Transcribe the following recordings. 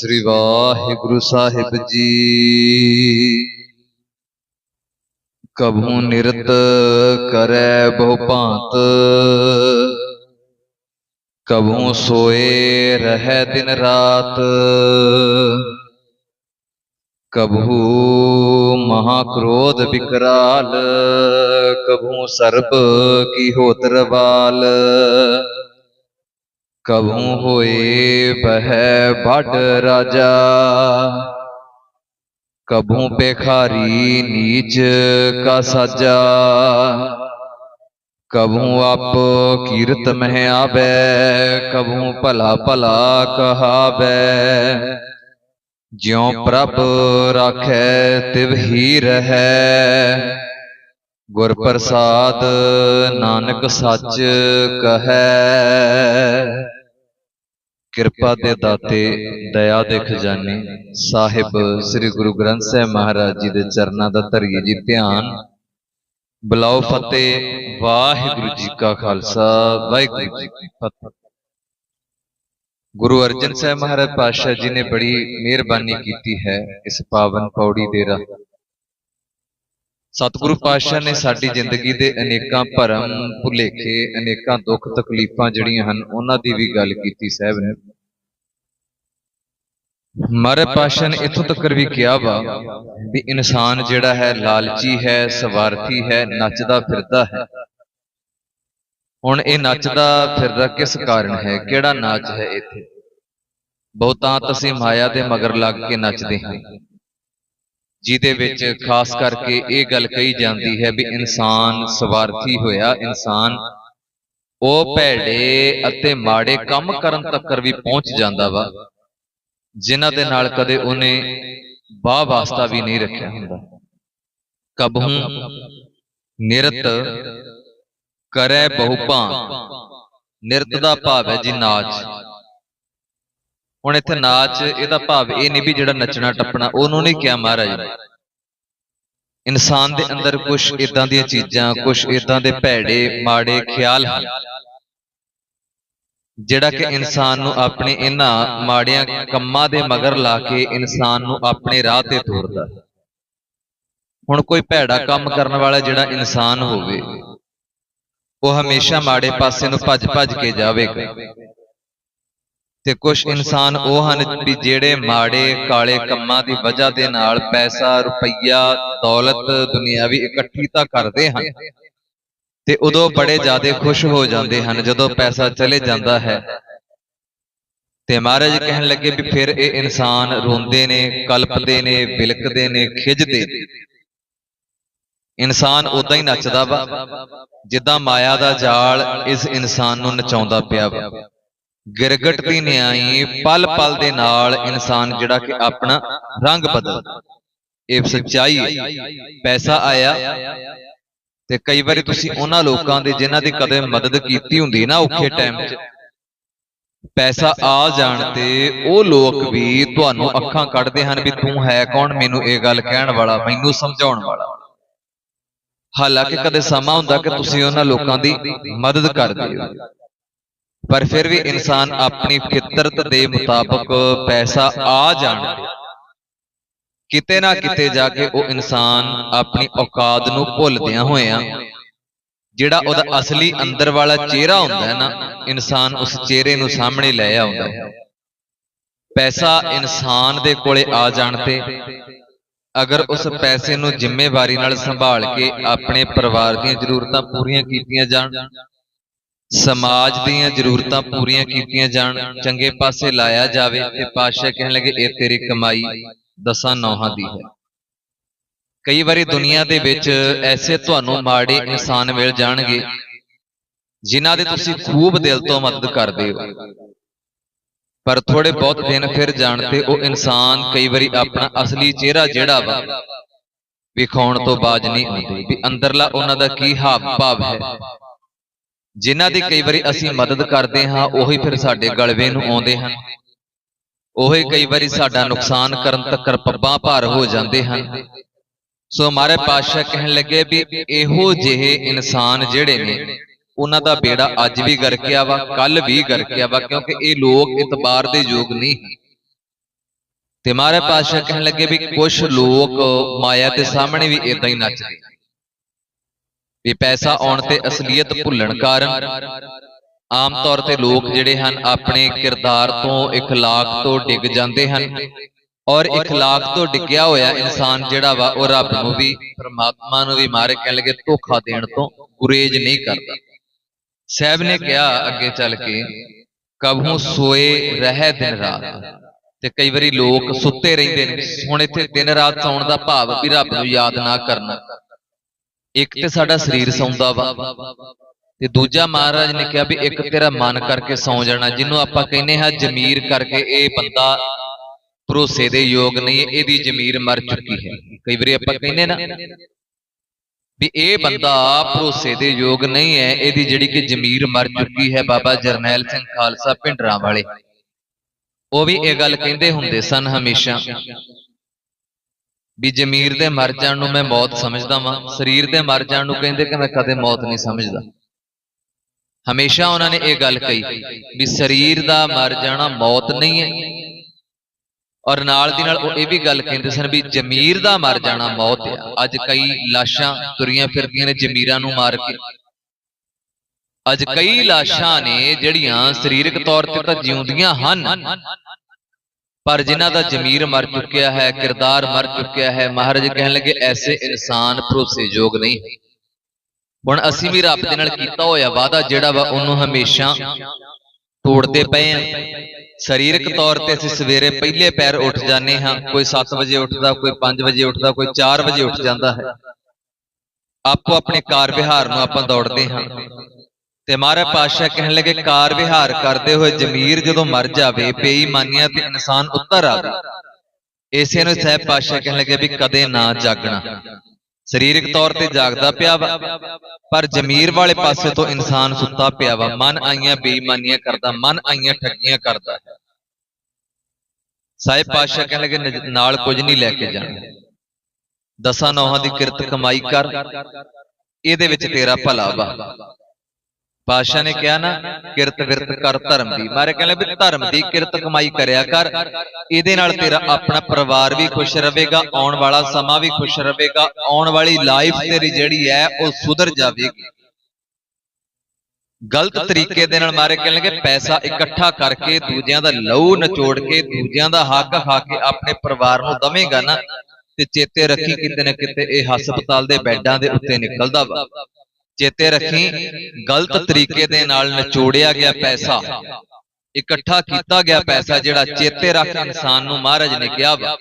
ਸ੍ਰੀ ਵਾਹਿਗੁਰੂ ਸਾਹਿਬ ਜੀ। ਕਭੂ ਨਿਰਤ ਕਰੈ ਬਹੁ ਭਾਂਤ। ਕਭੂ ਸੋਏ ਰਹਿ ਦਿਨ ਰਾਤ। ਕਭੂ ਮਹਾ ਕ੍ਰੋਧ ਵਿਕਰਾਲ ਕਭੂ ਸਰਬ ਕੀ ਹੋਤ ਕਭੂ ਹੋਏ ਬਹਿ ਵੱਡ ਰਾਜਾ। ਕਭੂ ਪੇਖਾਰੀ ਨੀਚ ਕਾ ਸਾਜਾ। ਕਭੂ ਆਪ ਕੀਰਤ ਮਹਿ ਆਵੈ। ਕਭੂ ਭਲਾ ਭਲਾ ਕਹਾਵੈ। ਜਿਉ ਪ੍ਰਭ ਰਾਖੈ ਤਿਵ ਹੀ ਰਹੈ। ਗੁਰ ਪ੍ਰਸਾਦ ਨਾਨਕ ਸੱਚ ਕਹੈ। ਕਿਰਪਾ ਦੇ ਦਾਤੇ, ਦਇਆ ਦੇ ਖਜ਼ਾਨੇ, ਸਾਹਿਬ ਸ੍ਰੀ ਗੁਰੂ ਗ੍ਰੰਥ ਸਾਹਿਬ ਮਹਾਰਾਜ ਜੀ ਦੇ ਚਰਨਾਂ ਦਾ ਧਰੀਏ ਜੀ ਧਿਆਨ। ਬਲਾਓ ਫਤਿਹ, ਵਾਹਿਗੁਰੂ ਜੀ ਕਾ ਖਾਲਸਾ, ਵਾਹਿਗੁਰੂ ਜੀ ਕੀ ਫਤਿਹ। ਗੁਰੂ ਅਰਜਨ ਸਾਹਿਬ ਮਹਾਰਾਜ ਪਾਤਸ਼ਾਹ ਜੀ ਨੇ ਬੜੀ ਮਿਹਰਬਾਨੀ ਕੀਤੀ ਹੈ ਇਸ ਪਾਵਨ ਪੌੜੀ ਦੇ ਰਾਹ ਸਤਿਗੁਰੂ ਪਾਤਸ਼ਾਹ ਨੇ ਸਾਡੀ ਜ਼ਿੰਦਗੀ ਦੇ ਅਨੇਕਾਂ ਭਰਮ ਭੁਲੇਖੇ ਅਨੇਕਾਂ ਦੁੱਖ ਤਕਲੀਫਾਂ ਜਿਹੜੀਆਂ ਹਨ ਉਹਨਾਂ ਦੀ ਵੀ ਗੱਲ ਕੀਤੀ ਸਾਹਿਬ ਨੇ। ਮਾਰੇ ਪਾਤਸ਼ਾਹ ਨੇ ਇੱਥੋਂ ਤੱਕ ਵੀ ਕਿਹਾ ਵਾ ਵੀ ਇਨਸਾਨ ਜਿਹੜਾ ਹੈ ਲਾਲਚੀ ਹੈ ਸਵਾਰਥੀ ਹੈ ਨੱਚਦਾ ਫਿਰਦਾ ਹੈ। ਹੁਣ ਇਹ ਨੱਚਦਾ ਫਿਰਦਾ ਕਿਸ ਕਾਰਨ ਹੈ? ਕਿਹੜਾ ਨਾਚ ਹੈ ਇੱਥੇ? ਬਹੁਤਾਂਤ ਅਸੀਂ ਮਾਇਆ ਦੇ ਮਗਰ ਲੱਗ ਕੇ ਨੱਚਦੇ ਹਾਂ। ਜਿਹਦੇ ਵਿੱਚ ਖਾਸ ਕਰਕੇ ਇਹ ਗੱਲ ਕਹੀ ਜਾਂਦੀ ਹੈ ਵੀ ਇਨਸਾਨ ਸਵਾਰਥੀ ਹੋਇਆ ਇਨਸਾਨ ਉਹ ਭੈੜੇ ਅਤੇ ਮਾੜੇ ਕੰਮ ਕਰਨ ਤੱਕ ਵੀ ਪਹੁੰਚ ਜਾਂਦਾ ਵਾ ਜਿਨ੍ਹਾਂ ਦੇ ਨਾਲ ਕਦੇ ਉਹਨੇ ਬਾਹ ਵਾਸਤਾ ਵੀ ਨਹੀਂ ਰੱਖਿਆ ਹੁੰਦਾ। ਕਬਹੂ ਨਿਰਤ ਕਰੈ ਬਹੁ ਭਾਂਤ। ਨਿਰਤ ਦਾ ਭਾਵ ਹੈ ਜੀ ਨਾਚ। ਹੁਣ ਇੱਥੇ ਨਾਚ, ਇਹਦਾ ਭਾਵ ਇਹ ਨਹੀਂ ਵੀ ਜਿਹੜਾ ਨੱਚਣਾ, ਟੱਪਣਾ, ਉਹਨੂੰ ਨਹੀਂ ਕਿਹਾ ਮਹਾਰਾਜ। ਨੇ ਇਨਸਾਨ ਦੇ ਅੰਦਰ ਕੁਝ ਇਦਾਂ ਦੀਆਂ ਚੀਜ਼ਾਂ ਕੁਝ ਇਦਾਂ ਦੇ ਭੈੜੇ, ਮਾੜੇ ਖਿਆਲ ਹਨ, ਜਿਹੜਾ ਕਿ ਇਨਸਾਨ ਨੂੰ ਆਪਣੇ ਇਹਨਾਂ ਮਾੜਿਆਂ ਕੰਮਾਂ ਦੇ ਮਗਰ ਲਾ ਕੇ ਇਨਸਾਨ ਨੂੰ ਆਪਣੇ ਰਾਹ ਤੇ ਤੋਰਦਾ। ਹੁਣ ਕੋਈ ਭੈੜਾ ਕੰਮ ਕਰਨ ਵਾਲਾ ਜਿਹੜਾ ਇਨਸਾਨ ਹੋਵੇ, ਉਹ ਹਮੇਸ਼ਾ ਮਾੜੇ ਪਾਸੇ ਨੂੰ ਭੱਜ ਭੱਜ ਕੇ ਜਾਵੇਗਾ। ਤੇ ਕੁਝ ਇਨਸਾਨ ਉਹ ਹਨ ਵੀ ਜਿਹੜੇ ਮਾੜੇ ਕਾਲੇ ਕੰਮਾਂ ਦੀ ਵਜ੍ਹਾ ਦੇ ਨਾਲ ਪੈਸਾ ਰੁਪਈਆ ਦੌਲਤ ਦੁਨਿਆਵੀ ਇਕੱਠੀ ਤਾਂ ਕਰਦੇ ਹਨ। ਤੇ ਉਦੋਂ ਬੜੇ ਜ਼ਿਆਦਾ ਖੁਸ਼ ਹੋ ਜਾਂਦੇ ਹਨ ਜਦੋਂ ਪੈਸਾ ਚਲੇ ਜਾਂਦਾ ਹੈ। ਤੇ ਮਹਾਰਾਜ ਕਹਿਣ ਲੱਗੇ ਵੀ ਫਿਰ ਇਹ ਇਨਸਾਨ ਰੋਂਦੇ ਨੇ ਕਲਪਦੇ ਨੇ ਬਿਲਕਦੇ ਨੇ ਖਿਜਦੇ ਇਨਸਾਨ ਉਦਾਂ ਹੀ ਨੱਚਦਾ ਵਾ ਜਿੱਦਾਂ ਮਾਇਆ ਦਾ ਜਾਲ ਇਸ ਇਨਸਾਨ ਨੂੰ ਨਚਾਉਂਦਾ ਪਿਆ ਵਾ। ਗਿਰਗਟ ਦੀ ਨਿਆਈ ਪਲ ਪਲ ਦੇ ਨਾਲ ਇਨਸਾਨ ਜਿਹੜਾ ਕਿ ਆਪਣਾ ਰੰਗ ਬਦਲਦਾ ਇਹ ਸੱਚਾਈ ਪੈਸਾ ਆਇਆ ਤੇ ਕਈ ਵਾਰੀ ਤੁਸੀਂ ਉਹਨਾਂ ਲੋਕਾਂ ਦੇ ਜਿਨ੍ਹਾਂ ਦੀ ਕਦੇ ਮਦਦ ਕੀਤੀ ਹੁੰਦੀ ਨਾ ਔਖੇ ਟਾਈਮ 'ਚ, ਪੈਸਾ ਆ ਜਾਣ ਤੇ ਉਹ ਲੋਕ ਵੀ ਤੁਹਾਨੂੰ ਅੱਖਾਂ ਕੱਢਦੇ ਹਨ ਵੀ ਤੂੰ ਹੈ ਕੌਣ? ਮੈਨੂੰ ਇਹ ਗੱਲ ਕਹਿਣ ਵਾਲਾ, ਮੈਨੂੰ ਸਮਝਾਉਣ ਵਾਲਾ। ਹਾਲਾਂਕਿ ਕਦੇ ਸਮਾਂ ਹੁੰਦਾ ਕਿ ਤੁਸੀਂ ਉਹਨਾਂ ਲੋਕਾਂ ਦੀ ਮਦਦ ਕਰਦੇ ਹੋ। ਪਰ ਫਿਰ ਵੀ ਇਨਸਾਨ ਆਪਣੀ ਫਿਤਰਤ ਦੇ ਮੁਤਾਬਕ ਪੈਸਾ ਆ ਜਾਣ। ਕਿਤੇ ਨਾ ਕਿਤੇ ਜਾ ਕੇ ਉਹ ਇਨਸਾਨ ਆਪਣੀ ਔਕਾਤ ਨੂੰ ਭੁੱਲਦਿਆਂ ਹੋਇਆਂ, ਜਿਹੜਾ ਉਹਦਾ ਅਸਲੀ ਅੰਦਰ ਵਾਲਾ ਚਿਹਰਾ ਹੁੰਦਾ ਹੈ ਨਾ, ਇਨਸਾਨ ਉਸ ਚਿਹਰੇ ਨੂੰ ਸਾਹਮਣੇ ਲੈ ਆਉਂਦਾ ਹੈ। ਪੈਸਾ ਇਨਸਾਨ ਦੇ ਕੋਲੇ ਆ ਜਾਣ ਤੇ, ਅਗਰ ਉਸ ਪੈਸੇ ਨੂੰ ਜ਼ਿੰਮੇਵਾਰੀ ਨਾਲ ਸੰਭਾਲ ਕੇ ਆਪਣੇ ਪਰਿਵਾਰ ਦੀਆਂ ਜ਼ਰੂਰਤਾਂ ਪੂਰੀਆਂ ਕੀਤੀਆਂ ਜਾਣ ਸਮਾਜ ਦੀਆਂ ਜ਼ਰੂਰਤਾਂ ਪੂਰੀਆਂ ਕੀਤੀਆਂ ਜਾਣ, ਚੰਗੇ ਪਾਸੇ ਲਾਇਆ ਜਾਵੇ ਤੇ ਪਾਤਸ਼ਾਹ ਕਹਿਣ ਲੱਗੇ, ਇਹ ਤੇਰੀ ਕਮਾਈ ਦਸਾਂ ਨੌਹਾਂ ਦੀ ਹੈ। ਕਈ ਵਾਰੀ ਦੁਨੀਆ ਦੇ ਵਿੱਚ ਐਸੇ ਤੁਹਾਨੂੰ ਮਾੜੇ ਇਨਸਾਨ ਮਿਲ ਜਾਣਗੇ, ਜਿਨ੍ਹਾਂ ਦੇ ਤੁਸੀਂ ਖੂਬ ਦਿਲ ਤੋਂ ਮਦਦ ਕਰਦੇ ਹੋ। ਪਰ ਥੋੜੇ ਬਹੁਤ ਦਿਨ ਫਿਰ ਜਾਣ ਤੇ ਉਹ ਇਨਸਾਨ ਕਈ ਵਾਰੀ ਆਪਣਾ ਅਸਲੀ ਚਿਹਰਾ ਜਿਹੜਾ ਵਾ, ਵਿਖਾਉਣ ਤੋਂ ਬਾਜ ਨਹੀਂ ਆਉਂਦੇ, ਵੀ ਅੰਦਰਲਾ ਉਹਨਾਂ ਦਾ ਕੀ ਹਾਵ ਭਾਵ ਹੈ। ਜਿਨ੍ਹਾਂ ਦੀ ਕਈ ਵਾਰੀ ਅਸੀਂ ਮਦਦ ਕਰਦੇ ਹਾਂ ਉਹੀ ਫਿਰ ਸਾਡੇ ਗਲਵੇ ਨੂੰ ਆਉਂਦੇ ਹਨ। ਉਹੀ ਕਈ ਵਾਰੀ ਸਾਡਾ ਨੁਕਸਾਨ ਕਰਨ ਤੱਕ ਪੱਬਾਂ ਭਾਰ ਹੋ ਜਾਂਦੇ ਹਨ। ਸੋ ਮਾਰੇ ਪਾਤਸ਼ਾਹ ਕਹਿਣ ਲੱਗੇ ਵੀ ਇਹੋ ਜਿਹੇ ਇਨਸਾਨ ਜਿਹੜੇ ਨੇ ਉਹਨਾਂ ਦਾ ਬੇੜਾ ਅੱਜ ਵੀ ਗਰਕਿਆ ਵਾ ਕੱਲ ਵੀ ਗਰਕਿਆ ਵਾ ਕਿਉਂਕਿ ਇਹ ਲੋਕ ਇਤਬਾਰ ਦੇ ਯੋਗ ਨਹੀਂ। ਤੇ ਮਹਾਰਾਜ ਪਾਤਸ਼ਾਹ ਕਹਿਣ ਲੱਗੇ ਵੀ ਕੁਝ ਲੋਕ ਮਾਇਆ ਦੇ ਸਾਹਮਣੇ ਵੀ ਇਦਾਂ ਹੀ ਨੱਚਦੇ। ਵੀ ਪੈਸਾ ਆਉਣ ਤੇ ਅਸਲੀਅਤ ਭੁੱਲਣ ਕਾਰਨ ਆਮ ਤੌਰ ਤੇ ਲੋਕ ਜਿਹੜੇ ਹਨ ਆਪਣੇ ਕਿਰਦਾਰ ਤੋਂ ਇਖਲਾਕ ਤੋਂ ਡਿੱਗ ਜਾਂਦੇ ਹਨ। ਔਰ ਇਖਲਾਕ ਤੋਂ ਡਿੱਗਿਆ ਹੋਇਆ ਇਨਸਾਨ ਜਿਹੜਾ ਵਾ ਉਹ ਰੱਬ ਨੂੰ ਵੀ ਪ੍ਰਮਾਤਮਾ ਨੂੰ ਵੀ ਮਾਰੇ ਕਹਿਣ ਲੱਗੇ ਧੋਖਾ ਦੇਣ ਤੋਂ ਗੁਰੇਜ ਨਹੀਂ ਕਰਦਾ। ਸਾਹਿਬ ਨੇ ਕਿਹਾ ਅੱਗੇ ਚੱਲ ਕੇ ਕਬਹੂ ਸੋਏ ਰਹਿ ਦਿਨ ਰਾਤ। ਤੇ ਕਈ ਵਾਰੀ ਲੋਕ ਸੁੱਤੇ ਰਹਿੰਦੇ ਨੇ। ਹੁਣ ਇੱਥੇ ਦਿਨ ਰਾਤ ਸੌਣ ਦਾ ਭਾਵ ਵੀ ਰੱਬ ਨੂੰ ਯਾਦ ਨਾ ਕਰਨਾ। ਇੱਕ ਤੇ ਸਾਡਾ ਸਰੀਰ ਸੌਂਦਾ ਵਾ। ਤੇ ਦੂਜਾ ਮਹਾਰਾਜ ਨੇ ਕਿਹਾ ਵੀ ਇੱਕ ਤੇਰਾ ਮਨ ਕਰਕੇ ਸੌਂ ਜਾਣਾ ਜਿਹਨੂੰ ਆਪਾਂ ਕਹਿੰਦੇ ਹਾਂ ਜ਼ਮੀਰ ਕਰਕੇ ਇਹ ਬੰਦਾ ਭਰੋਸੇ ਦੇ ਯੋਗ ਨਹੀਂ ਇਹਦੀ ਜ਼ਮੀਰ ਮਰ ਚੁੱਕੀ ਹੈ। ਕਈ ਵਾਰੀ ਆਪਾਂ ਕਹਿੰਦੇ ਨਾ ਵੀ ਇਹ ਬੰਦਾ ਭਰੋਸੇ ਦੇ ਯੋਗ ਨਹੀਂ ਹੈ ਇਹਦੀ ਜਿਹੜੀ ਕਿ ਜ਼ਮੀਰ ਮਰ ਚੁੱਕੀ ਹੈ ਬਾਬਾ ਜਰਨੈਲ ਸਿੰਘ ਖਾਲਸਾ ਪਿੰਡਰਾਂ ਵਾਲੇ ਉਹ ਵੀ ਇਹ ਗੱਲ ਕਹਿੰਦੇ ਹੁੰਦੇ ਸਨ ਹਮੇਸ਼ਾ। ਵੀ ਜ਼ਮੀਰ ਦੇ ਮਰ ਜਾਣ ਨੂੰ ਮੈਂ ਮੌਤ ਸਮਝਦਾ ਵਾਂ, ਸਰੀਰ ਦੇ ਮਰ ਜਾਣ ਨੂੰ ਕਹਿੰਦੇ ਕਿ ਮੈਂ ਕਦੇ ਮੌਤ ਨਹੀਂ ਸਮਝਦਾ। ਹਮੇਸ਼ਾ ਉਹਨਾਂ ਨੇ ਇਹ ਗੱਲ ਕਹੀ ਵੀ ਸਰੀਰ ਦਾ ਮਰ ਜਾਣਾ ਮੌਤ ਨਹੀਂ ਹੈ। ਔਰ ਨਾਲ ਦੀ ਨਾਲ ਉਹ ਇਹ ਵੀ ਗੱਲ ਕਹਿੰਦੇ ਸਨ ਵੀ ਜ਼ਮੀਰ ਦਾ ਮਰ ਜਾਣਾ ਮੌਤ ਹੈ। ਅੱਜ ਕਈ ਲਾਸ਼ਾਂ ਤੁਰੀਆਂ ਫਿਰਦੀਆਂ ਨੇ ਜ਼ਮੀਰਾਂ ਨੂੰ ਮਾਰ ਕੇ। ਅੱਜ ਕਈ ਲਾਸ਼ਾਂ ਨੇ ਜਿਹੜੀਆਂ ਸਰੀਰਕ ਤੌਰ ਤੇ ਤਾਂ ਜਿਉਂਦੀਆਂ ਹਨ ਪਰ ਜਿਨ੍ਹਾਂ ਦਾ ਜ਼ਮੀਰ ਮਰ ਚੁੱਕਿਆ ਹੈ ਕਿਰਦਾਰ ਮਰ ਚੁੱਕਿਆ ਹੈ ਮਹਾਰਾਜ ਕਹਿਣ ਲੱਗੇ ਐਸੇ ਇਨਸਾਨ ਭਰੋਸੇਯੋਗ ਨਹੀਂ। ਹੁਣ ਅਸੀਂ ਵੀ ਰੱਬ ਦੇ ਨਾਲ ਕੀਤਾ ਹੋਇਆ ਵਾਅਦਾ ਜਿਹੜਾ ਵਾ ਉਹਨੂੰ ਹਮੇਸ਼ਾ ਤੋੜਦੇ ਪਏ ਆ ਸਰੀਰਕ ਤੌਰ ਤੇ ਅਸੀਂ ਸਵੇਰੇ ਪਹਿਲੇ ਪੈਰ ਉੱਠ ਜਾਂਦੇ ਹਾਂ ਕੋਈ 7 ਵਜੇ ਉੱਠਦਾ ਕੋਈ 5 ਵਜੇ ਉੱਠਦਾ ਕੋਈ 4 ਵਜੇ ਉੱਠ ਜਾਂਦਾ ਹੈ। ਆਪੋ ਆਪਣੇ ਕਾਰ ਵਿਹਾਰ ਨੂੰ ਆਪਾਂ ਦੌੜਦੇ ਹਾਂ। ਤੇ ਮਹਾਰਾਜ ਪਾਤਸ਼ਾਹ ਕਹਿਣ ਲੱਗੇ ਕਾਰ ਵਿਹਾਰ ਕਰਦੇ ਹੋਏ ਜ਼ਮੀਰ ਜਦੋਂ ਮਰ ਜਾਵੇ ਬੇਈਮਾਨੀਆਂ ਤੇ ਇਨਸਾਨ ਉੱਤਰ ਆਵੇ। ਇਸੇ ਨੂੰ ਸਹਿਬ ਪਾਤਸ਼ਾਹ ਕਹਿਣ ਲੱਗੇ ਵੀ ਕਦੇ ਨਾ ਜਾਗਣਾ। ਸਰੀਰਕ ਤੌਰ ਤੇ ਜਾਗਦਾ ਪਿਆ ਵਾ ਪਰ ਜ਼ਮੀਰ ਵਾਲੇ ਪਾਸੇ ਤੋਂ ਇਨਸਾਨ ਸੁੱਤਾ ਪਿਆ ਵਾ ਮਨ ਆਈਆਂ ਬੇਈਮਾਨੀਆਂ ਕਰਦਾ ਮਨ ਆਈਆਂ ਠੱਗੀਆਂ ਕਰਦਾ। ਸਾਹਿਬ ਪਾਤਸ਼ਾਹ ਕਹਿਣ ਲੱਗੇ ਨਾਲ ਕੁਝ ਨਹੀਂ ਲੈ ਕੇ ਜਾਣਾ। ਦਸਾਂ ਨੌਹਾਂ ਦੀ ਕਿਰਤ ਕਮਾਈ ਕਰ। ਇਹਦੇ ਵਿੱਚ ਤੇਰਾ ਭਲਾ ਵਾ ਪਾਤਸ਼ਾਹ ਨੇ ਕਿਹਾ ਨਾ, ਕਿਰਤ ਵਿਰਤ ਕਰ ਧਰਮ ਦੀ। ਮਾਰੇ ਕਹਿੰਦੇ ਵੀ ਧਰਮ ਦੀ ਕਿਰਤ ਕਮਾਈ ਕਰਿਆ ਕਰ। ਇਹਦੇ ਨਾਲ ਤੇਰਾ ਆਪਣਾ ਪਰਿਵਾਰ ਵੀ ਖੁਸ਼ ਰਹੇਗਾ, ਆਉਣ ਵਾਲਾ ਸਮਾਂ ਵੀ ਖੁਸ਼ ਰਹੇਗਾ, ਆਉਣ ਵਾਲੀ ਲਾਈਫ ਤੇਰੀ ਜਿਹੜੀ ਹੈ, ਉਹ ਸੁਧਰ ਜਾਵੇਗੀ। ਗਲਤ ਤਰੀਕੇ ਦੇ ਨਾਲ ਮਾਰੇ ਕਹਿਣਗੇ ਪੈਸਾ ਇਕੱਠਾ ਕਰਕੇ ਦੂਜਿਆਂ ਦਾ ਲਹੂ ਨਚੋੜ ਕੇ, ਦੂਜਿਆਂ ਦਾ ਹੱਕ ਖਾ ਕੇ ਆਪਣੇ ਪਰਿਵਾਰ ਨੂੰ ਦਵੇਂਗਾ ਨਾ, ਤੇ ਚੇਤੇ ਰੱਖੀ ਕਿਤੇ ਨਾ ਕਿਤੇ ਇਹ ਹਸਪਤਾਲ ਦੇ ਬੈੱਡਾਂ ਦੇ ਉੱਤੇ ਨਿਕਲਦਾ ਵਾ। ਚੇਤੇ ਰੱਖੀ ਗਲਤ ਤਰੀਕੇ ਦੇ ਨਾਲ ਨਚੋੜਿਆ ਗਿਆ ਪੈਸਾ। ਇਕੱਠਾ ਕੀਤਾ ਗਿਆ ਪੈਸਾ ਜਿਹੜਾ ਚੇਤੇ ਰੱਖ ਇਨਸਾਨ ਨੂੰ ਮਹਾਰਾਜ ਨੇ ਕਿਹਾ ਵਾ।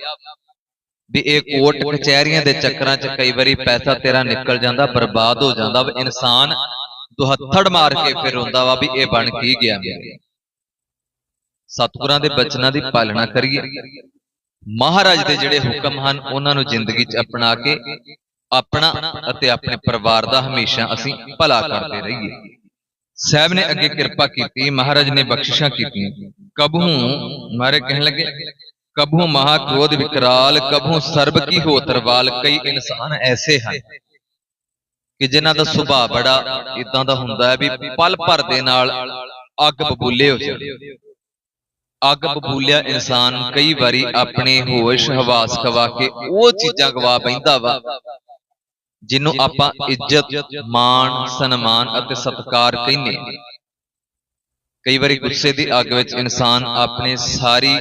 ਵੀ ਇਹ ਕੋਰਟ ਕਚਹਿਰੀਆਂ ਦੇ ਚੱਕਰਾਂ 'ਚ ਕਈ ਵਾਰੀ ਪੈਸਾ ਤੇਰਾ ਨਿਕਲ ਜਾਂਦਾ ਬਰਬਾਦ ਹੋ ਜਾਂਦਾ ਵਾ। ਇਨਸਾਨ ਦੁਹੱਥੜ ਮਾਰ ਕੇ ਫਿਰ ਹੁੰਦਾ ਵਾ ਵੀ ਇਹ ਬਣ ਕੀ ਗਿਆ। ਮੇਰੇ ਸਤਿਗੁਰਾਂ ਦੇ ਬਚਨਾਂ ਦੀ ਪਾਲਣਾ ਕਰੀਏ। ਮਹਾਰਾਜ ਦੇ ਜਿਹੜੇ ਹੁਕਮ ਹਨ ਉਹਨਾਂ ਨੂੰ ਜ਼ਿੰਦਗੀ 'ਚ ਅਪਣਾ ਕੇ ਆਪਣਾ ਅਤੇ ਆਪਣੇ ਪਰਿਵਾਰ ਦਾ ਹਮੇਸ਼ਾ ਅਸੀਂ ਭਲਾ ਕਰਦੇ ਰਹੀਏ। ਸਾਹਿਬ ਨੇ ਅੱਗੇ ਕਿਰਪਾ ਕੀਤੀ, ਮਹਾਰਾਜ ਨੇ ਬਖਸ਼ਿਸ਼ਾਂ ਕੀਤੀਆਂ। ਕਬਹੂ, ਮਾਰੇ ਕਹਿਣ ਲੱਗੇ, ਕਬਹੂ ਮਹਾ ਕ੍ਰੋਧ ਵਿਕਰਾਲ, ਕਬਹੂ ਸਰਬ ਕੀ ਹੋਤਰਵਾਲ ਕਈ ਇਨਸਾਨ ਐਸੇ ਹਨ ਕਿ ਜਿਨ੍ਹਾਂ ਦਾ ਸੁਭਾਅ ਬੜਾ ਇਦਾਂ ਦਾ ਹੁੰਦਾ ਹੈ ਵੀ ਪਲ ਭਰ ਦੇ ਨਾਲ ਅੱਗ ਬਬੂਲੇ ਹੋ ਜਾਂਦੇ। ਅੱਗ ਬਬੂਲਿਆ ਇਨਸਾਨ ਕਈ ਵਾਰੀ ਆਪਣੇ ਹੋਸ਼, ਹਵਾਸ ਗਵਾ ਕੇ ਉਹ ਚੀਜ਼ਾਂ ਗਵਾ ਪੈਂਦਾ ਵਾ ਜਿਹਨੂੰ ਆਪਾਂ ਇੱਜ਼ਤ ਮਾਣ ਸਨਮਾਨ ਅਤੇ ਸਤਿਕਾਰ ਕਹਿੰਦੇ। ਕਈ ਵਾਰੀ ਗੁੱਸੇ ਦੀ ਅੱਗ ਵਿੱਚ ਇਨਸਾਨ ਆਪਣੇ ਸਾਰੀ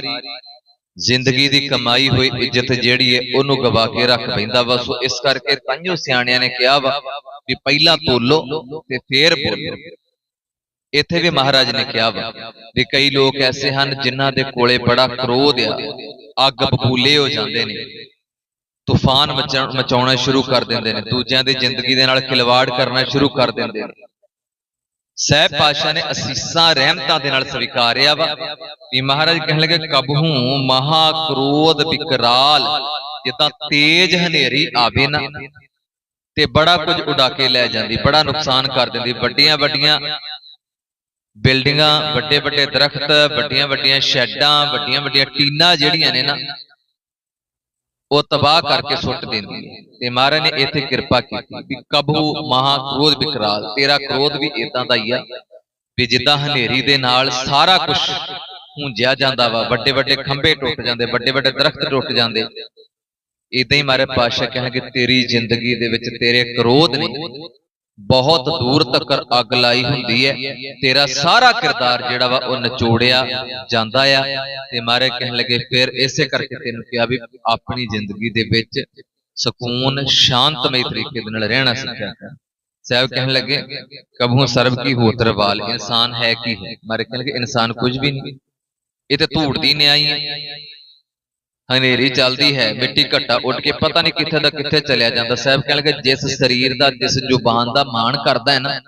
ਜ਼ਿੰਦਗੀ ਦੀ ਕਮਾਈ ਹੋਈ ਇੱਜ਼ਤ ਜਿਹੜੀ ਹੈ ਉਹਨੂੰ ਗਵਾ ਕੇ ਰੱਖ ਬੈਂਦਾ ਵਾ ਸੋ ਇਸ ਕਰਕੇ ਤਾਂਯੋ ਸਿਆਣਿਆਂ ਨੇ ਕਿਹਾ ਵਾ ਵੀ ਪਹਿਲਾਂ ਤੋਲੋ ਤੇ ਫੇਰ ਬੋਲੋ। ਇੱਥੇ ਵੀ ਮਹਾਰਾਜ ਨੇ ਕਿਹਾ ਵਾ ਵੀ ਕਈ ਲੋਕ ਐਸੇ ਹਨ ਜਿਨ੍ਹਾਂ ਦੇ ਕੋਲੇ ਬੜਾ ਕ੍ਰੋਧ ਆ। ਅੱਗ ਬਬੂਲੇ ਹੋ ਜਾਂਦੇ ਨੇ। ਤੂਫਾਨ ਮਚਾ- ਮਚਾਉਣਾ ਸ਼ੁਰੂ ਕਰ ਦਿੰਦੇ ਨੇ। ਦੂਜਿਆਂ ਦੀ ਜ਼ਿੰਦਗੀ ਦੇ ਨਾਲ ਖਿਲਵਾੜ ਕਰਨਾ ਸ਼ੁਰੂ ਕਰ ਦਿੰਦੇ ਨੇ। ਸਹਿਬ ਪਾਸ਼ਾ ਨੇ ਅਸੀਸਾਂ ਰਹਿਮਤਾਂ ਦੇ ਨਾਲ ਸਵੀਕਾਰਿਆ ਵਾ। ਵੀ ਮਹਾਰਾਜ ਕਹਿਣ ਲੱਗੇ ਕਬਹੂ ਮਹਾ ਕ੍ਰੋਧ ਵਿਕਰਾਲ ਜਿੱਦਾਂ ਤੇਜ ਹਨੇਰੀ ਆਵੇ ਨਾ ਤੇ ਬੜਾ ਕੁਝ ਉਡਾ ਕੇ ਲੈ ਜਾਂਦੀ ਬੜਾ ਨੁਕਸਾਨ ਕਰ ਦਿੰਦੀ। ਵੱਡੀਆਂ ਵੱਡੀਆਂ ਬਿਲਡਿੰਗਾਂ ਵੱਡੇ ਵੱਡੇ ਦਰਖਤ ਵੱਡੀਆਂ ਵੱਡੀਆਂ ਸ਼ੈੱਡਾਂ ਵੱਡੀਆਂ ਵੱਡੀਆਂ ਟੀਨਾਂ ਜਿਹੜੀਆਂ ਨੇ ਨਾ ਉਹ ਤਬਾਹ ਕਰਕੇ ਸੁੱਟ ਦਿੰਦੀ ਹੈ ਤੇ ਮਹਾਰਾਜ ਨੇ ਇੱਥੇ ਕਿਰਪਾ ਕੀਤੀ ਵੀ ਕਬੂ ਮਹਾ ਕ੍ਰੋਧ ਵਿਕਰਾਲ ਤੇਰਾ ਕ੍ਰੋਧ ਵੀ ਇਦਾਂ ਦਾ ਹੀ ਆ। ਵੀ ਜਿੱਦਾਂ ਹਨੇਰੀ ਦੇ ਨਾਲ ਸਾਰਾ ਕੁਝ ਹੁੰਜਿਆ ਜਾਂਦਾ ਵਾ। ਵੱਡੇ ਵੱਡੇ ਖੰਭੇ ਟੁੱਟ ਜਾਂਦੇ ਵੱਡੇ ਵੱਡੇ ਦਰਖਤ ਟੁੱਟ ਜਾਂਦੇ। ਇਦਾਂ ਹੀ ਮਾਰੇ ਪਾਸ਼ਾ ਕਹਿਣਗੇ ਤੇਰੀ ਜ਼ਿੰਦਗੀ ਦੇ ਵਿੱਚ ਤੇਰੇ ਕਰੋਧ ਨੇ। ਬਹੁਤ ਦੂਰ ਤੱਕ ਅੱਗ ਲਾਈ ਹੁੰਦੀ ਹੈ। ਤੇਰਾ ਸਾਰਾ ਕਿਰਦਾਰ ਜਿਹੜਾ ਵਾ ਉਹ ਨਿਚੋੜਿਆ ਜਾਂਦਾ ਆ। ਤੇ ਮਾਰੇ ਕਹਿਣ ਲੱਗੇ ਫਿਰ ਇਸੇ ਕਰਕੇ ਤੈਨੂੰ ਕਿਹਾ ਵੀ ਆਪਣੀ ਜ਼ਿੰਦਗੀ ਦੇ ਵਿੱਚ ਸਕੂਨ ਸ਼ਾਂਤਮਈ ਤਰੀਕੇ ਦੇ ਨਾਲ ਰਹਿਣਾ ਸਿੱਖਿਆ। ਸਾਹਿਬ ਕਹਿਣ ਲੱਗੇ ਕਬਹੂ ਸਰਬ ਕੀ ਹੋਤ ਰਵਾਲ? ਇਨਸਾਨ ਹੈ ਕੀ ਹੈ? ਮਾਰੇ ਕਹਿਣ ਲੱਗੇ ਇਨਸਾਨ ਕੁਝ ਵੀ ਨਹੀਂ। ਇਹ ਤੇ ਧੂੜ ਦੀ ਨਿਆਈ ਹੈ। ਹਨੇਰੀ ਚੱਲਦੀ ਹੈ ਮਿੱਟੀ ਘੱਟਾ ਉੱਡ ਕੇ ਪਤਾ ਨਹੀਂ ਕਿੱਥੇ ਦਾ ਕਿੱਥੇ ਚਲਿਆ ਜਾਂਦਾ। ਸਾਹਿਬ ਕਹਿਣ ਲੱਗੇ ਜਿਸ ਸਰੀਰ ਦਾ ਜਿਸ ਜ਼ੁਬਾਨ ਦਾ ਮਾਣ ਕਰਦਾ ਹੈ ਨਾ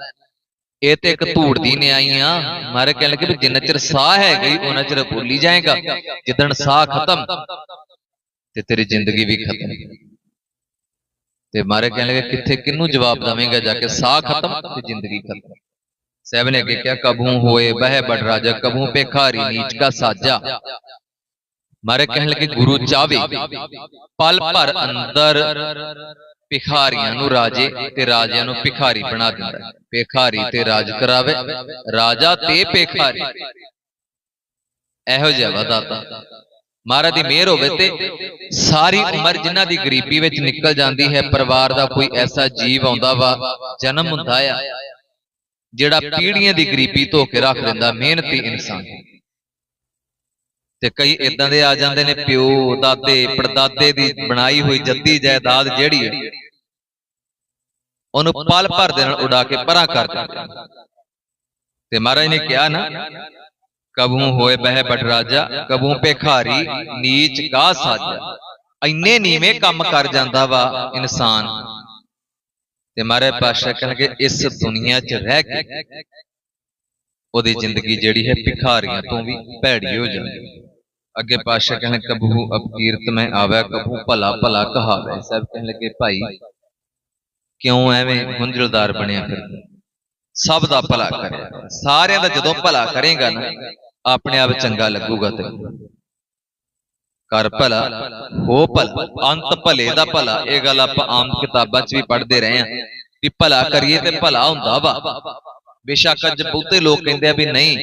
ਇਹ ਤੇ ਇੱਕ ਧੂੜ ਦੀ ਨਿਆਈ ਆ। ਮਾਰੇ ਕਹਿਣ ਲੱਗੇ ਵੀ ਜਿੰਨਾ ਚਿਰ ਸਾਹ ਹੈ ਗਈ ਉਹਨਾਂ ਚਿਰ ਭੁੱਲੀ ਜਾਏਗਾ। ਜਿੱਦਣ ਸਾਹ ਖਤਮ ਤੇ ਤੇਰੀ ਜ਼ਿੰਦਗੀ ਵੀ ਖਤਮ। ਤੇ ਮਾਰੇ ਕਹਿਣ ਲੱਗੇ ਕਿੱਥੇ ਕਿਹਨੂੰ ਜਵਾਬ ਦਵੇਂਗਾ ਜਾ ਕੇ ਸਾਹ ਖਤਮ ਤੇ ਜ਼ਿੰਦਗੀ ਖਤਮ। ਸਾਹਿਬ ਨੇ ਅੱਗੇ ਕਿਹਾ ਕਬਹੂ ਹੋਏ ਬਹਿ ਬੜ ਰਾਜਾ ਕਬਹੂ ਪੇਖਾਰੀ ਨੀਚ ਕਾ ਸਾਜਾ। ਮਾਰੇ ਕਹਿਣ ਲੱਗੇ ਗੁਰੂ ਚਾਵੇ। ਪਲ ਭਰ ਅੰਦਰ ਭਿਖਾਰੀਆਂ ਨੂੰ ਰਾਜੇ ਤੇ ਰਾਜਿਆਂ ਨੂੰ ਭਿਖਾਰੀ ਬਣਾ ਦਿੰਦਾ ਭਿਖਾਰੀ ਤੇ ਰਾਜ ਕਰਾਵੇ ਰਾਜਾ ਤੇ ਭਿਖਾਰੀ। ਇਹੋ ਜਿਹਾ ਵਾ ਦਾਤਾ। ਮਹਾਰਾਜ ਦੀ ਮਿਹਰ ਹੋਵੇ ਤੇ ਸਾਰੀ ਉਮਰ ਜਿਨ੍ਹਾਂ ਦੀ ਗਰੀਬੀ ਵਿੱਚ ਨਿਕਲ ਜਾਂਦੀ ਹੈ ਪਰਿਵਾਰ ਦਾ ਕੋਈ ਐਸਾ ਜੀਵ ਆਉਂਦਾ ਵਾ ਜਨਮ ਹੁੰਦਾ ਆ ਜਿਹੜਾ ਪੀੜ੍ਹੀਆਂ ਦੀ ਗਰੀਬੀ ਧੋ ਕੇ ਰੱਖ ਦਿੰਦਾ ਮਿਹਨਤੀ ਇਨਸਾਨ। ਤੇ ਕਈ ਇਦਾਂ ਦੇ ਆ ਜਾਂਦੇ ਨੇ ਪਿਓ ਦਾਦੇ ਪੜਦਾਦੇ ਦੀ ਬਣਾਈ ਹੋਈ ਜੱਦੀ ਜਾਇਦਾਦ ਜਿਹੜੀ ਹੈ। ਉਹਨੂੰ ਪਲ ਭਰ ਦੇ ਨਾਲ ਉਡਾ ਕੇ ਪਰਾਂ ਕਰ ਦਿੰਦੇ। ਤੇ ਮਹਾਰਾਜ ਨੇ ਕਿਹਾ ਨਾ ਕਬੂ ਹੋਏ ਬਹਿ ਬਟ ਰਾਜਾ ਕਬੂ ਭਿਖਾਰੀ ਨੀਚ ਕਾ ਸਾਜਾ ਇੰਨੇ ਨੀਵੇਂ ਕੰਮ ਕਰ ਜਾਂਦਾ ਵਾ ਇਨਸਾਨ। ਤੇ ਮਹਾਰਾਜ ਪਾਸ਼ਾ ਕਹਿਣਗੇ ਇਸ ਦੁਨੀਆ 'ਚ ਰਹਿ ਕੇ ਉਹਦੀ ਜ਼ਿੰਦਗੀ ਜਿਹੜੀ ਹੈ ਭਿਖਾਰੀਆਂ ਤੋਂ ਵੀ ਭੈੜੀ ਹੋ ਜਾਂਦੀ ਹੈ ਅੱਗੇ ਪਾਸ਼ਾ ਕਹਿਣ ਕਬਹੂ ਅਬਕੀਰਤ ਮੈਂ ਆਵੈ ਕਬਹੂ ਭਲਾ ਭਲਾ ਕਹਾਵੇ। ਸਭ ਕਹਿਣ ਲੱਗੇ ਭਾਈ ਕਿਉਂ ਐਵੇਂ ਗੁੰਝਲਦਾਰ ਬਣਿਆ ਫਿਰਦਾ? ਸਭ ਦਾ ਭਲਾ ਕਰਿਆ ਸਾਰਿਆਂ ਦਾ ਜਦੋਂ ਭਲਾ ਕਰੇਗਾ ਨਾ ਆਪਣੇ ਆਪ ਚੰਗਾ ਲੱਗੂਗਾ ਤੇ। ਕਰ ਭਲਾ ਹੋ ਭਲਾ ਅੰਤ ਭਲੇ ਦਾ ਭਲਾ ਇਹ ਗੱਲ ਆਪਾਂ ਆਮ ਕਿਤਾਬਾਂ 'ਚ ਵੀ ਪੜ੍ਹਦੇ ਰਹੇ ਹਾਂ ਵੀ ਭਲਾ ਕਰੀਏ ਤੇ ਭਲਾ ਹੁੰਦਾ ਵਾ। ਬੇਸ਼ੱਕ ਅੱਜ ਬਹੁਤੇ ਲੋਕ ਕਹਿੰਦੇ ਆ ਵੀ ਨਹੀਂ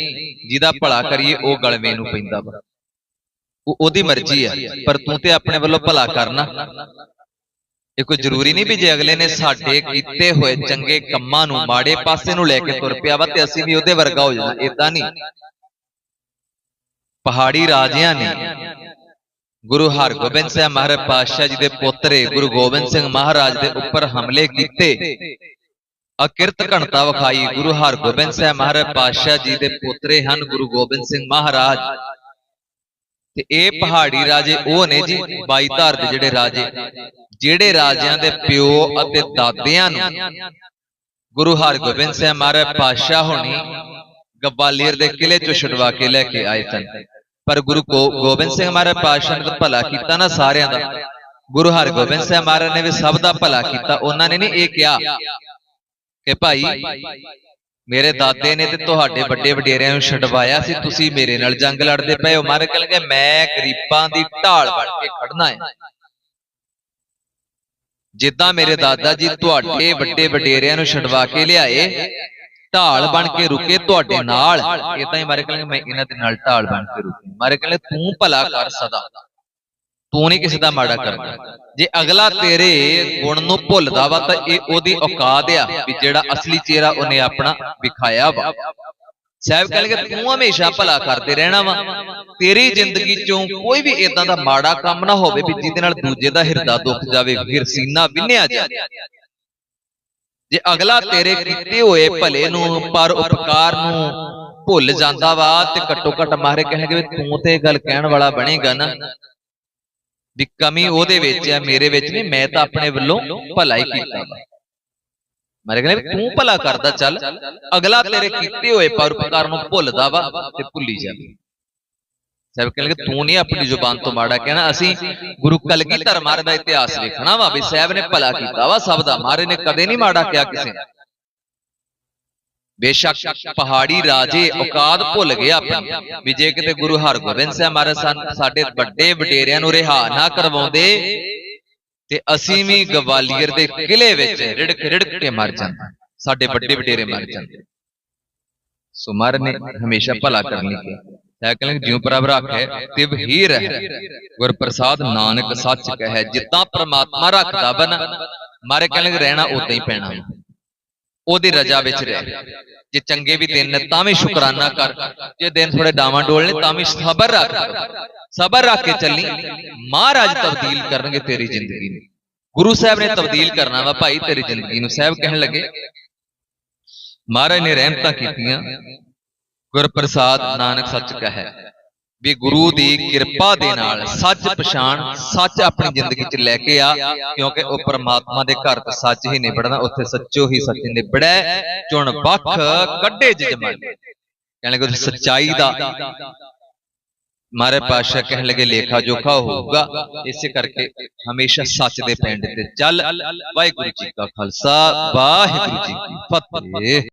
ਜਿਹਦਾ ਭਲਾ ਕਰੀਏ ਉਹ ਗਲਵੇਂ ਨੂੰ ਪੈਂਦਾ ਵਾ। ਉਹਦੀ ਮਰਜ਼ੀ ਆ ਪਰ ਤੂੰ ਤੇ ਆਪਣੇ ਵੱਲੋਂ ਭਲਾ ਕਰਨਾ। ਇਹ ਕੋਈ ਜ਼ਰੂਰੀ ਨਹੀਂ ਵੀ ਜੇ ਅਗਲੇ ਨੇ ਸਾਡੇ ਕੀਤੇ ਹੋਏ ਚੰਗੇ ਕੰਮਾਂ ਨੂੰ ਮਾੜੇ ਪਾਸੇ ਨੂੰ ਲੈ ਕੇ ਤੁਰ ਪਿਆ ਵਾ ਤੇ ਅਸੀਂ ਵੀ ਉਹਦੇ ਵਰਗਾ ਹੋ ਜਾਣਾ ਇਦਾਂ ਨਹੀਂ। ਪਹਾੜੀ ਰਾਜਿਆਂ ਨੇ ਗੁਰੂ ਹਰਗੋਬਿੰਦ ਸਾਹਿਬ ਮਹਾਰਾਜ ਪਾਤਸ਼ਾਹ ਜੀ ਦੇ ਪੋਤਰੇ ਗੁਰੂ ਗੋਬਿੰਦ ਸਿੰਘ ਮਹਾਰਾਜ ਦੇ ਉੱਪਰ ਹਮਲੇ ਕੀਤੇ। ਅਕਿਰਤ ਘਣਤਾ ਵਿਖਾਈ ਗੁਰੂ ਹਰਗੋਬਿੰਦ ਸਾਹਿਬ ਮਹਾਰਾਜ ਪਾਤਸ਼ਾਹ ਜੀ ਦੇ ਪੋਤਰੇ ਹਨ ਗੁਰੂ ਗੋਬਿੰਦ ਸਿੰਘ ਮਹਾਰਾਜ। ਤੇ ਇਹ ਪਹਾੜੀ ਰਾਜੇ ਉਹ ਨੇ ਜੀ ਬਾਈ ਧਾਰ ਦੇ ਜਿਹੜੇ ਰਾਜੇ ਜਿਹੜੇ ਰਾਜਿਆਂ ਦੇ ਪਿਓ ਅਤੇ ਦਾਦਿਆਂ ਨੂੰ ਗੁਰੂ ਹਰਗੋਬਿੰਦ ਸਾਹਿਬ ਮਹਾਰਾਜ ਪਾਤਸ਼ਾਹ ਹੋਣੀ ਗਵਾਲੀਅਰ ਦੇ ਕਿਲੇ ਚੋਂ ਛੁਡਵਾ ਕੇ ਲੈ ਕੇ ਆਏ ਸਨ। ਪਰ ਗੁਰੂ ਗੋਬਿੰਦ ਸਿੰਘ ਮਹਾਰਾਜ ਪਾਤਸ਼ਾਹ ਨੇ ਭਲਾ ਕੀਤਾ ਨਾ ਸਾਰਿਆਂ ਦਾ। ਗੁਰੂ ਹਰਗੋਬਿੰਦ ਸਾਹਿਬ ਮਹਾਰਾਜ ਨੇ ਵੀ ਸਭ ਦਾ ਭਲਾ ਕੀਤਾ। ਉਹਨਾਂ ਨੇ ਨਹੀਂ ਇਹ ਕਿਹਾ ਕਿ ਭਾਈ ਮੇਰੇ ਦਾਦੇ ਨੇ ਤੇ ਤੁਹਾਡੇ ਵੱਡੇ ਵਡੇਰਿਆਂ ਨੂੰ ਛਡਵਾਇਆ ਸੀ ਤੁਸੀਂ ਮੇਰੇ ਨਾਲ ਜੰਗ ਲੜਦੇ ਪਏ ਹੋ। ਮਾਰੇ ਕਹਿ ਲਗੇ ਮੈਂ ਗਰੀਬਾਂ ਦੀ ਢਾਲ ਬਣ ਕੇ ਖੜਨਾ ਹੈ। ਜਿੱਦਾਂ ਮੇਰੇ ਦਾਦਾ ਜੀ ਤੁਹਾਡੇ ਵੱਡੇ ਵਡੇਰਿਆਂ ਨੂੰ ਛਡਵਾ ਕੇ ਲਿਆਏ ਢਾਲ ਬਣ ਕੇ ਰੁਕੇ ਤੁਹਾਡੇ ਨਾਲ। ਇਦਾਂ ਹੀ ਮਾਰੇ ਕਹਿ ਲਗੇ ਮੈਂ ਇਹਨਾਂ ਦੇ ਨਾਲ ਢਾਲ ਬਣ ਕੇ ਰੁਕੀ। ਮਾਰੇ ਕਹਿ ਲਗੇ ਤੂੰ ਭਲਾ ਕਰ ਸਦਾ। ਤੂੰ ਨਹੀਂ ਕਿਸੇ ਦਾ ਮਾੜਾ ਕਰਦਾ। ਜੇ ਅਗਲਾ ਤੇਰੇ ਗੁਣ ਨੂੰ ਭੁੱਲਦਾ ਵਾ ਤਾਂ ਇਹ ਉਹਦੀ ਔਕਾਤ ਆ ਵੀ ਜਿਹੜਾ ਅਸਲੀ ਚਿਹਰਾ ਉਹਨੇ ਆਪਣਾ ਵਿਖਾਇਆ ਵਾ। ਸਾਹਿਬ ਕਹਿੰਦੇ ਤੂੰ ਹਮੇਸ਼ਾ ਭਲਾ ਕਰਦੇ ਰਹਿਣਾ ਵਾ। ਤੇਰੀ ਜ਼ਿੰਦਗੀ ਚੋਂ ਕੋਈ ਵੀ ਇਦਾਂ ਦਾ ਮਾੜਾ ਕੰਮ ਨਾ ਹੋਵੇ ਵੀ ਜਿਹਦੇ ਨਾਲ ਦੂਜੇ ਦਾ ਹਿਰਦਾ ਦੁੱਖ ਜਾਵੇ ਫਿਰ ਸੀਨਾ ਵਿੰਨਿਆ ਜਾਵੇ। ਜੇ ਅਗਲਾ ਤੇਰੇ ਕੀਤੇ ਹੋਏ ਭਲੇ ਨੂੰ ਪਰ ਉਪਕਾਰ ਨੂੰ ਭੁੱਲ ਜਾਂਦਾ ਵਾ ਤੇ ਘੱਟੋ ਘੱਟ ਮਾਰੇ ਕਹਿਣਗੇ ਵੀ ਤੂੰ ਤੇ ਇਹ ਗੱਲ ਕਹਿਣ ਵਾਲਾ ਬਣੇਗਾ ਨਾ ਵੀ ਕਮੀ ਉਹਦੇ ਵਿੱਚ ਹੈ ਮੇਰੇ ਵਿੱਚ ਨਹੀਂ ਮੈਂ ਤਾਂ ਆਪਣੇ ਵੱਲੋਂ ਭਲਾ ਹੀ ਕੀਤਾ ਵਾ। ਮਾਰੇ ਕਹਿੰਦੇ ਤੂੰ ਭਲਾ ਕਰਦਾ ਚੱਲ ਅਗਲਾ ਤੇਰੇ ਕੀਤੇ ਹੋਏ ਪਰਉਪਕਾਰ ਨੂੰ ਭੁੱਲਦਾ ਵਾ ਤੇ ਭੁੱਲੀ ਜਾਵੇ ਸਾਹਿਬ ਕਹਿੰਦੇ ਤੂੰ ਨਹੀਂ ਆਪਣੀ ਜ਼ੁਬਾਨ ਤੋਂ ਮਾੜਾ ਕਹਿਣਾ। ਅਸੀਂ ਗੁਰੂ ਕਲਗੀਧਰ ਮਹਾਰਾਜ ਦਾ ਇਤਿਹਾਸ ਵੇਖਣਾ ਵਾ ਵੀ ਸਾਹਿਬ ਨੇ ਭਲਾ ਕੀਤਾ ਵਾ ਸਭ ਦਾ ਮਹਾਰਾਜ ਨੇ ਕਦੇ ਨਹੀਂ ਮਾੜਾ ਕਿਹਾ ਕਿਸੇ ਨੇ। ਬੇਸ਼ੱਕ ਪਹਾੜੀ ਰਾਜੇ ਔਕਾਤ ਭੁੱਲ ਗਏ ਆਪਣੀ। ਵੀ ਜੇ ਕਿਤੇ ਗੁਰੂ ਹਰਗੋਬਿੰਦ ਸਾਹਿਬ ਮਹਾਰਾਜ ਸਾਨੂੰ- ਸਾਡੇ ਵੱਡੇ ਵਡੇਰਿਆਂ ਨੂੰ ਰਿਹਾ ਨਾ ਕਰਵਾਉਂਦੇ ਤੇ ਅਸੀਂ ਵੀ ਗਵਾਲੀਅਰ ਦੇ ਕਿਲੇ ਵਿੱਚ ਰਿੜਕ ਰਿੜਕ ਕੇ ਮਰ ਜਾਂਦੇ। ਸਾਡੇ ਵੱਡੇ ਵਡੇਰੇ ਮਰ ਜਾਂਦੇ। ਸੋ ਮਹਾਰਾਜ ਨੇ ਹਮੇਸ਼ਾ ਭਲਾ ਕਰਨ ਲਈ ਕਹਿੰਦੇ ਜਿਉ ਪ੍ਰਭ ਰੱਖੇ ਤਿਵ ਹੀ ਰਹਿ। ਗੁਰ ਪ੍ਰਸਾਦ ਨਾਨਕ ਸੱਚ ਕਹੈ ਜਿੱਦਾਂ ਪ੍ਰਮਾਤਮਾ ਰੱਖਦਾ ਬਨ ਮਾਰੇ ਕਹਿੰਦੇ ਰਹਿਣਾ ਉਦਾਂ ਹੀ ਪੈਣਾ। ਉਹਦੀ ਰਜਾ ਵਿੱਚ ਰਹਿ। ਜੇ ਚੰਗੇ ਵੀ ਦਿਨ ਨੇ ਤਾਂ ਵੀ ਸ਼ੁਕਰਾਨਾ ਕਰ। ਜੇ ਦਿਨ ਥੋੜੇ ਡਾਵਾਂ ਡੋਲ ਨੇ ਤਾਂ ਵੀ ਸਬਰ ਰੱਖ। ਸਬਰ ਰੱਖ। ਕੇ ਚੱਲੀ। ਮਹਾਰਾਜ ਤਬਦੀਲ ਕਰਨਗੇ ਤੇਰੀ ਜ਼ਿੰਦਗੀ ਨੂੰ। ਗੁਰੂ ਸਾਹਿਬ ਨੇ ਤਬਦੀਲ ਕਰਨਾ ਵਾ ਭਾਈ ਤੇਰੀ ਜ਼ਿੰਦਗੀ ਨੂੰ। ਸਾਹਿਬ ਕਹਿਣ ਲੱਗੇ ਮਹਾਰਾਜ ਨੇ ਰਹਿਮਤਾਂ ਕੀਤੀਆਂ। ਗੁਰ ਪ੍ਰਸਾਦ ਨਾਨਕ ਸੱਚ ਕਹੈ। ਵੀ ਗੁਰੂ ਦੀ ਕਿਰਪਾ ਦੇ ਨਾਲ ਸੱਚ ਪਛਾਣ, ਸੱਚ ਆਪਣੀ ਜ਼ਿੰਦਗੀ 'ਚ ਲੈ ਕੇ ਆ, ਕਿਉਂਕਿ ਉਹ ਪਰਮਾਤਮਾ ਦੇ ਘਰ ਤੇ ਸੱਚ ਹੀ ਨਿਬੜਨਾ ਉੱਥੇ ਸੱਚੋ ਹੀ ਸੱਚ ਨਿਬੜੈ ਚੁਣ ਬਖ ਕੱਢੇ ਜਜਮਨ ਕਹਿਣ ਲੱਗੇ ਸੱਚਾਈ ਦਾ। ਮਾਰੇ ਪਾਸ਼ਾ ਕਹਿਣ ਲੱਗੇ, ਲੇਖਾ ਜੋਖਾ ਹੋਊਗਾ। ਇਸੇ ਕਰਕੇ ਹਮੇਸ਼ਾ ਸੱਚ ਦੇ ਪਿੰਡ ਤੇ ਚੱਲ। ਵਾਹਿਗੁਰੂ ਜੀ ਕਾ ਖਾਲਸਾ, ਵਾਹਿਗੁਰੂ ਜੀ ਕੀ ਫਤਿਹ।